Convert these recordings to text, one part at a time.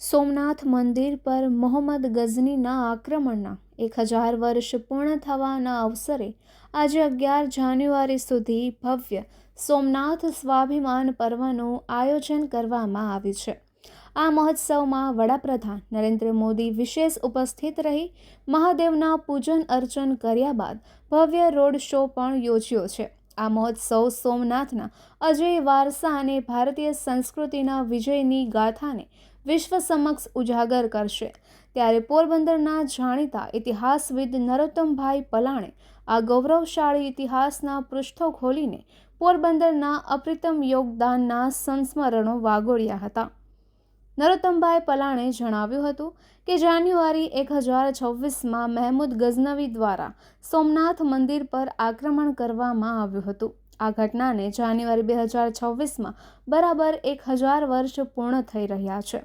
સોમનાથ મંદિર પર મોહમ્મદ ગઝનીના આક્રમણના એક હજાર વર્ષ પૂર્ણ થવાના અવસરે આજે અગિયાર જાન્યુઆરી સુધી ભવ્ય સોમનાથ સ્વાભિમાન પર્વનું આયોજન કરવામાં આવ્યું છે. આ મહોત્સવમાં વડાપ્રધાન નરેન્દ્ર મોદી વિશેષ ઉપસ્થિત રહી મહાદેવના પૂજન અર્ચન કર્યા બાદ ભવ્ય રોડ શો પણ યોજ્યો છે. આ મહોત્સવ સોમનાથના અજય વારસા અને ભારતીય સંસ્કૃતિના વિજયની ગાથાને વિશ્વ સમક્ષ ઉજાગર કરશે. ત્યારે પોરબંદરના જાણીતા ઇતિહાસવિદ નરોત્તમભાઈ પલાણે આ ગૌરવશાળી ઇતિહાસના પૃષ્ઠો ખોલીને પોરબંદરના અપ્રિતમ યોગદાનના સંસ્મરણો વાગોળ્યા હતા. નરોત્તમભાઈ પલાણે જણાવ્યું હતું કે જાન્યુઆરી એક હજાર છવ્વીસમાં મહેમૂદ ગઝનવી દ્વારા સોમનાથ મંદિર પર આક્રમણ કરવામાં આવ્યું હતું. આ ઘટનાને જાન્યુઆરી બે હજાર છવ્વીસમાં બરાબર એક હજાર વર્ષ પૂર્ણ થઈ રહ્યા છે.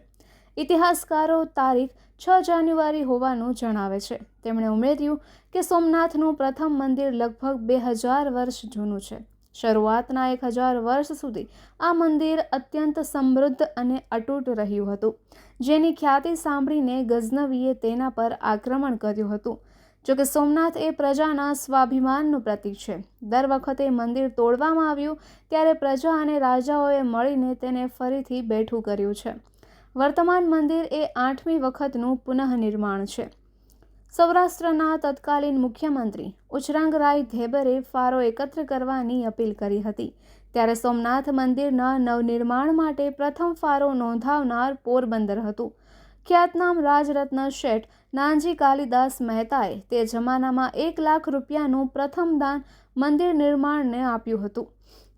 ઇતિહાસકારો તારીખ છ જાન્યુઆરી હોવાનું જણાવે છે. તેમણે ઉમેર્યું કે સોમનાથનું પ્રથમ મંદિર લગભગ બે હજાર વર્ષ જૂનું છે. શરૂઆતના એક હજાર વર્ષ સુધી આ મંદિર અત્યંત સમૃદ્ધ અને અતૂટ રહ્યું હતું, જેની ખ્યાતિ સાંભળીને ગઝનવીએ તેના પર આક્રમણ કર્યું હતું. જોકે સોમનાથ એ પ્રજાના સ્વાભિમાનનું પ્રતીક છે. દર વખતે મંદિર તોડવામાં આવ્યું, ત્યારે પ્રજા અને રાજાઓએ મળીને તેને ફરીથી બેઠું કર્યું છે. વર્તમાન મંદિર એ આઠમી વખતનું પુનઃનિર્માણ છે. સૌરાષ્ટ્રના તત્કાલીન મુખ્યમંત્રી ઉછરાંગરાય ધેબરે ફાળો એકત્ર કરવાની અપીલ કરી હતી. ત્યારે સોમનાથ મંદિરના નવનિર્માણ માટે પ્રથમ ફાળો નોંધાવનાર પોરબંદર હતું. ખ્યાતનામ રાજરત્ન શેઠ નાનજી કાલિદાસ મહેતાએ તે જમાનામાં એક લાખ રૂપિયાનું પ્રથમ દાન મંદિર નિર્માણને આપ્યું હતું.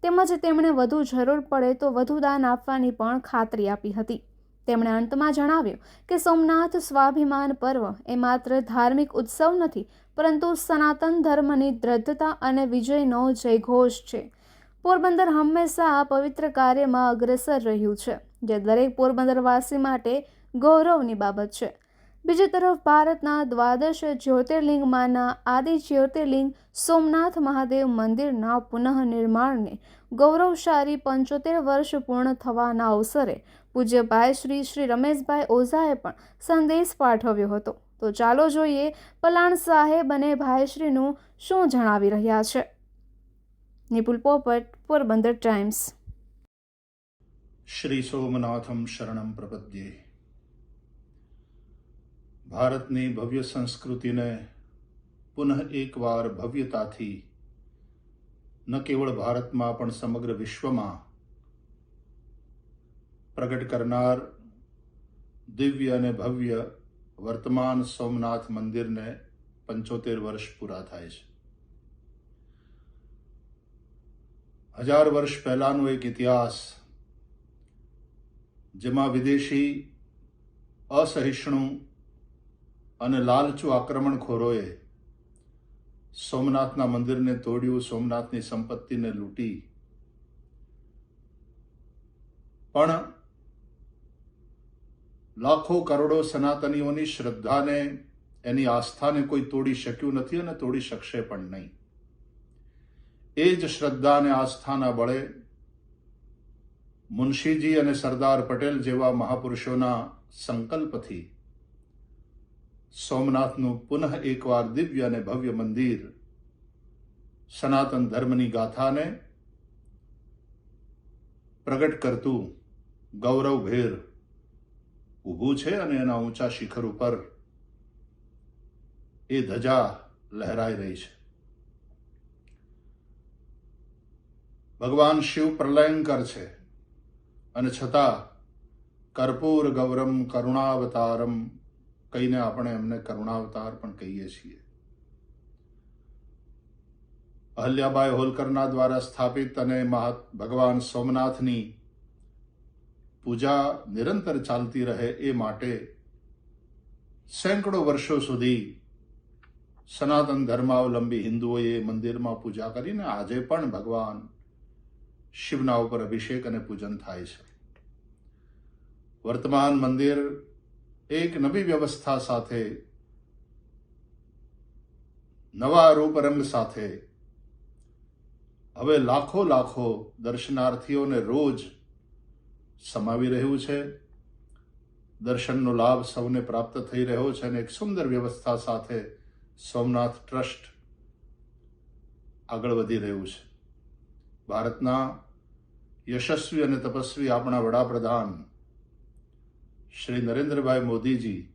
તેમજ તેમણે વધુ જરૂર પડે તો વધુ દાન આપવાની પણ ખાતરી આપી હતી. તેમણે અંતમાં જણાવ્યું કે સોમનાથ સ્વાભિમાન પર્વ એ માત્ર ધાર્મિક ઉત્સવ નથી, પરંતુ સનાતન ધર્મની દ્રઢતા અને વિજયનો જયઘોષ છે. પોરબંદર હંમેશા આ પવિત્ર કાર્યમાં અગ્રેસર રહ્યું છે, જે દરેક પોરબંદરવાસી માટે ગૌરવની બાબત છે. બીજી તરફ, ભારતના દ્વાદશ જ્યોતિર્લિંગમાંના આદિ જ્યોતિર્લિંગ સોમનાથ મહાદેવ મંદિરના પુનઃનિર્માણને ગૌરવશાળી પંચોતેર વર્ષ પૂર્ણ થવાના અવસરે પૂજ્યભાઈ શ્રી શ્રી રમેશભાઈ ઓઝાએ પણ સંદેશ પાઠવ્યો હતો. તો ચાલો જોઈએ પલાણ સાહેબ અને ભાઈશ્રીનું શું જણાવી રહ્યા છે. નિપુલ પોપટ, પોરબંદર ટાઈમ્સ. શ્રી સોમનાથમ શરણમ પ્રપદ્યે. ભારતની ભવ્ય સંસ્કૃતિને પુનઃ એકવાર ભવ્યતાથી ન કેવળ ભારતમાં પણ સમગ્ર વિશ્વમાં પ્રગટ કરનાર દિવ્ય અને ભવ્ય વર્તમાન સોમનાથ મંદિરને પંચોતેર વર્ષ પૂરા થાય છે. હજાર વર્ષ પહેલાનો એક ઇતિહાસ, જેમાં વિદેશી અસહિષ્ણુ અને લાલચુ આક્રમણખોરોએ સોમનાથના મંદિરને તોડ્યું, સોમનાથની સંપત્તિને લૂંટી. પણ લાખો કરોડો સનાતનીઓની શ્રદ્ધાને, એની આસ્થાને કોઈ તોડી શક્યું નથી અને તોડી શકશે પણ નહીં. એ જ શ્રદ્ધા અને આસ્થાના બળે મુનશીજી અને સરદાર પટેલ જેવા મહાપુરુષોના સંકલ્પથી સોમનાથનું પુનઃ એકવાર દિવ્ય અને ભવ્ય મંદિર સનાતન ધર્મની ગાથાને પ્રગટ કરતું ગૌરવભેર ઊભું છે અને એના ઊંચા શિખર ઉપર એ ધજા લહેરાઈ રહી છે. ભગવાન શિવ પ્રલયંકર છે અને છતાં કર્પૂર, ગૌરમ, કરુણાવતારમ કહીને આપણે એમને કરુણાવતાર પણ કહીએ છીએ. અહલ્યાબાઈ હોલકરના દ્વારા સ્થાપિત અને મહા ભગવાન સોમનાથની પૂજા નિરંતર ચાલતી રહે એ માટે સેંકડો વર્ષો સુધી સનાતન ધર્માવલંબી હિન્દુઓએ મંદિરમાં પૂજા કરીને આજે પણ ભગવાન શિવના ઉપર અભિષેક અને પૂજન થાય છે. વર્તમાન મંદિર એક નવી વ્યવસ્થા સાથે, નવા રૂપરંગ સાથે, હવે લાખો લાખો દર્શનાર્થીઓને રોજ સમાવી રહ્યું છે. દર્શનનો લાભ સૌને પ્રાપ્ત થઈ રહ્યો છે અને એક સુંદર વ્યવસ્થા સાથે સોમનાથ ટ્રસ્ટ આગળ વધી રહ્યું છે. ભારતના યશસ્વી અને તપસ્વી આપણા વડાપ્રધાન શ્રી નરેન્દ્રભાઈ મોદીજી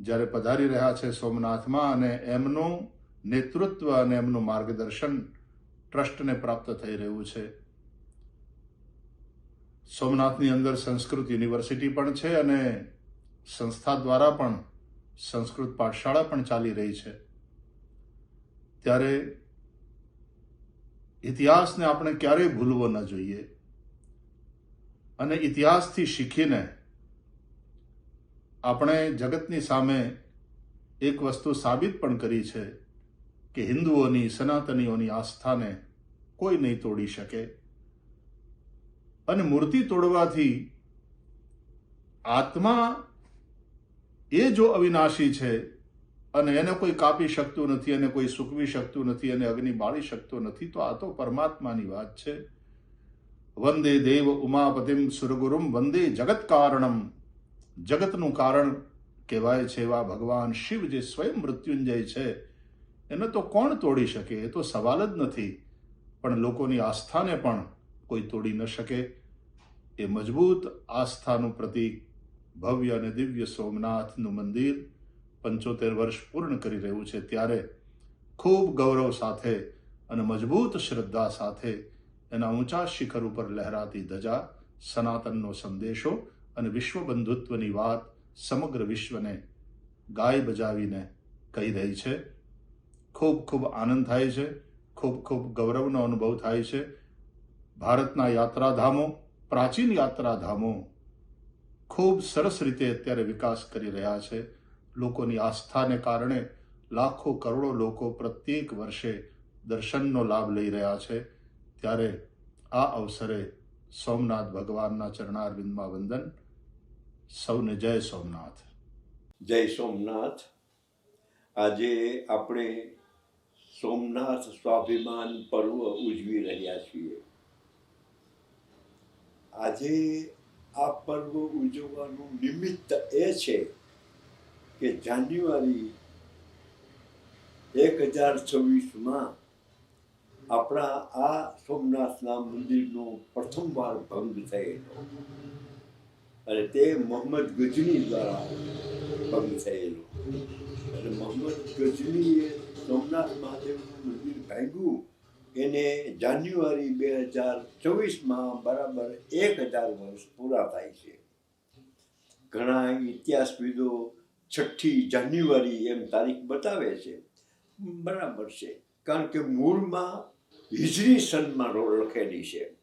જ્યારે પધારી રહ્યા છે સોમનાથમાં અને એમનું નેતૃત્વ અને એમનું માર્ગદર્શન ટ્રસ્ટને પ્રાપ્ત થઈ રહ્યું છે. સોમનાથની અંદર સંસ્કૃત યુનિવર્સિટી પણ છે અને સંસ્થા દ્વારા પણ સંસ્કૃત પાઠશાળા પણ ચાલી રહી છે. ત્યારે ઇતિહાસને આપણે ક્યારેય ભૂલવો ન જોઈએ. અને ઇતિહાસથી શીખીને આપણે જગતની સામે એક વસ્તુ સાબિત પણ કરી છે કે હિન્દુઓની, સનાતનીઓની આસ્થાને કોઈ નહીં તોડી શકે. અને મૂર્તિ તોડવાથી આત્મા એ જો અવિનાશી છે અને એને કોઈ કાપી શકતું નથી અને કોઈ સૂકવી શકતું નથી અને અગ્નિ બાળી શકતો નથી, તો આ તો પરમાત્માની વાત છે. વંદે દેવ ઉમાપતિમ સુરગુરુમ, વંદે જગત કારણમ જગતનું કારણ કહેવાય છે એવા ભગવાન શિવ જે સ્વયં મૃત્યુંજય છે. એને તો કોણ તોડી શકે? એ તો સવાલ જ નથી. પણ લોકોની આસ્થાને પણ કોઈ તોડી ન શકે. એ મજબૂત આસ્થાનું પ્રતીક, ભવ્ય અને દિવ્ય સોમનાથનું મંદિર પંચોતેર વર્ષ પૂર્ણ કરી રહ્યું છે. ત્યારે ખૂબ ગૌરવ સાથે અને મજબૂત શ્રદ્ધા સાથે એના ઊંચા શિખર ઉપર લહેરાતી ધજા, સનાતનનો સંદેશો અને વિશ્વ બંધુત્વની વાત સમગ્ર વિશ્વને ગાય બજાવીને કહી રહી છે. ખૂબ ખૂબ આનંદ થાય છે. ખૂબ ખૂબ ગૌરવનો અનુભવ થાય છે. ભારતના યાત્રાધામો, પ્રાચીન યાત્રાધામો ખૂબ સરસ રીતે અત્યારે વિકાસ કરી રહ્યા છે. લોકોની આસ્થાને કારણે લાખો કરોડો લોકો પ્રત્યેક વર્ષે દર્શનનો લાભ લઈ રહ્યા છે. ત્યારે આ અવસરે સોમનાથ ભગવાનના ચરણારવિંદમાં વંદન. સૌને જય સોમનાથ. જય સોમનાથ. આજે આપણે સોમનાથ સ્વાભિમાન પર્વ ઉજવી રહ્યા છીએ. આજે આ પર્વ ઉજવવાનું નિમિત્ત એ છે કે જાન્યુઆરી એક હજાર છવ્વીસમાં આપણા આ સોમનાથના મંદિરનો પ્રથમવાર ભંગ થયેલો. અને તે મોહમ્મદ ગજની દ્વારા ભંગ થયેલો. અને મોહમ્મદ ગજનીએ સોમનાથ મહાદેવનું મંદિર ભાંગ્યું. એને જાન્યુઆરી બે હજાર ચોવીસમાં બરાબર એક હજાર વર્ષ પૂરા થાય છે. ઘણા ઇતિહાસવિદો છઠ્ઠી જાન્યુઆરી એમ તારીખ બતાવે છે. બરાબર છે. કારણ કે મૂળમાં હિજરી સનમાં લખેલી છે.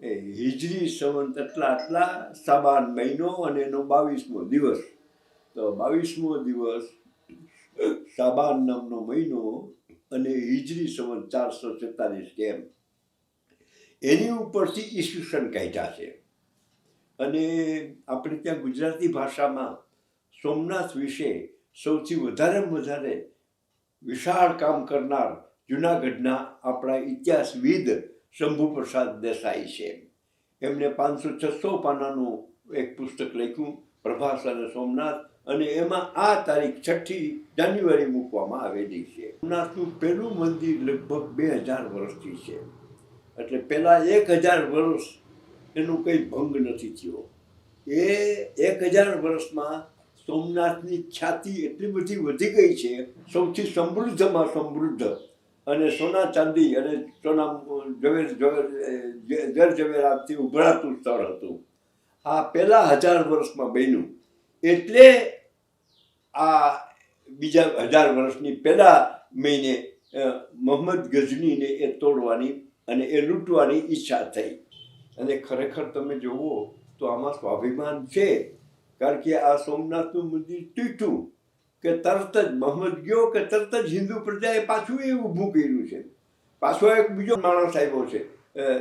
એ હિજરી સંવંત એટલા આટલા સાબાન મહિનો અને એનો બાવીસમો દિવસ. તો બાવીસમો દિવસ સાબાન નામનો મહિનો અને હિજરી સંવત ચારસો છેતાલીસ કેમ એની ઉપરથી ઈસવીસન કાઢ્યા છે. અને આપણે ત્યાં ગુજરાતી ભાષામાં સોમનાથ વિશે સૌથી વધારેમાં વધારે વિશાળ કામ કરનાર જુનાગઢના આપણા ઇતિહાસવિદ શંભુપ્રસાદ દેસાઈ છે. એમણે પાંચસો છસો પાનાનું એક પુસ્તક લખ્યું, પ્રભાસ અને સોમનાથ અને એમાં આ તારીખ છઠ્ઠી જાન્યુઆરી મૂકવામાં આવેલી છે. સોમનાથનું પહેલું મંદિર લગભગ બે હજાર વર્ષથી છે. એટલે પહેલાં એક હજાર વર્ષ એનું કંઈ ભંગ નથી થયો. એ એક હજાર વર્ષમાં સોમનાથની ખ્યાતિ એટલી બધી વધી ગઈ છે, સૌથી સમૃદ્ધમાં સમૃદ્ધ. અને સોના ચાંદી અને સોના ઝવેર ઝવેર જર જવેરાતથી ઉભરાતું સ્થળ હતું. આ પહેલાં હજાર વર્ષમાં બન્યું. એટલે આ બીજા હજાર વર્ષની પહેલા મહિને મોહમ્મદ ગઝનીને એ તોડવાની અને એ લૂંટવાની ઈચ્છા થઈ. અને ખરેખર તમે જુઓ તો આમાં સ્વાભિમાન છે, કારણ કે આ સોમનાથનું મંદિર તૂટ્યું કે તરત જ મોહમ્મદ ગયો કે તરત જ હિન્દુ પ્રજાએ પાછું એ ઊભું કર્યું છે. પાછો એક બીજો માણસ આવ્યો છે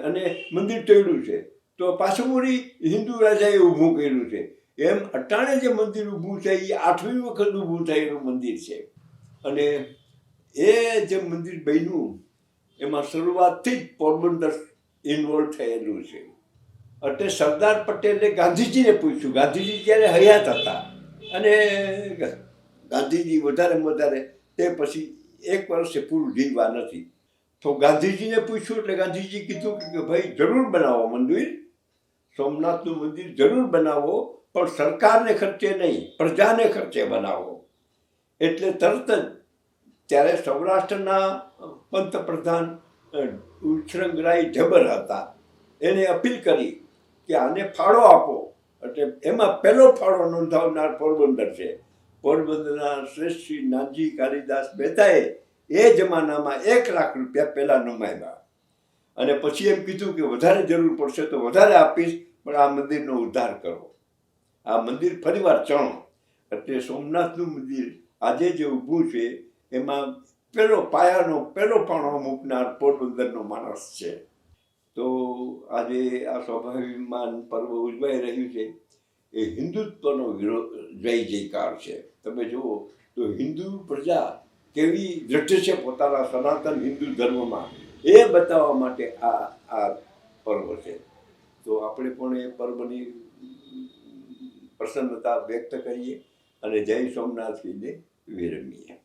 અને મંદિર તોડ્યું છે. તો પાછું વળી હિન્દુ રાજાએ ઊભું કર્યું છે. એમ અટાણે જે મંદિર ઊભું છે એ આઠમી વખત ઊભું થયેલું મંદિર છે. અને એ જે મંદિર બન્યું, એમાં શરૂઆતથી જ પોરબંદર ઇન્વોલ્વ થયેલું છે. એટલે સરદાર પટેલે ગાંધીજીને પૂછ્યું. ગાંધીજી જ્યારે હયાત હતા, અને ગાંધીજી વધારે વધારે, તે પછી એક વર્ષે પૂરું જીવવા નથી. તો ગાંધીજીને પૂછ્યું, એટલે ગાંધીજી કીધું કે ભાઈ, જરૂર બનાવો મંદિર. સોમનાથનું મંદિર જરૂર બનાવો. પણ સરકારને ખર્ચે નહીં, પ્રજાને ખર્ચે બનાવો. એટલે તરત જ ત્યારે સૌરાષ્ટ્રના પંતપ્રધાન ઉછરંગરાય જબર હતા. એને અપીલ કરી કે આને ફાળો આપો. એટલે એમાં પહેલો ફાળો નોંધાવનાર પોરબંદર છે. પોરબંદરના શ્રેષ્ઠ શ્રી નાનજી કાલિદાસ મહેતાએ એ જમાનામાં એક લાખ રૂપિયા પહેલાં નમાવ્યા. અને પછી એમ કીધું કે વધારે જરૂર પડશે તો વધારે આપીશ, પણ આ મંદિરનો ઉદ્ધાર કરો. આ મંદિર ફરીવાર ચણો. એટલે સોમનાથનું મંદિર આજે જે ઊભું છે, એમાં પેલો પાયાનો, પેલો પાણો મૂકનાર પોરબંદરનો માણસ છે. તો આજે આ સ્વાભાવિકમાન પર્વ ઉજવાઈ રહ્યું છે. એ હિન્દુત્વનો વિરોધ જય જયકાર છે. તમે જુઓ તો હિન્દુ પ્રજા કેવી દ્રઢ છે પોતાના સનાતન હિન્દુ ધર્મમાં. એ બતાવવા માટે આ આ પર્વ છે. તો આપણે પણ એ પર્વની પ્રસન્નતા વ્યક્ત કરીએ અને જય સોમનાથ કહીને વિરમીએ.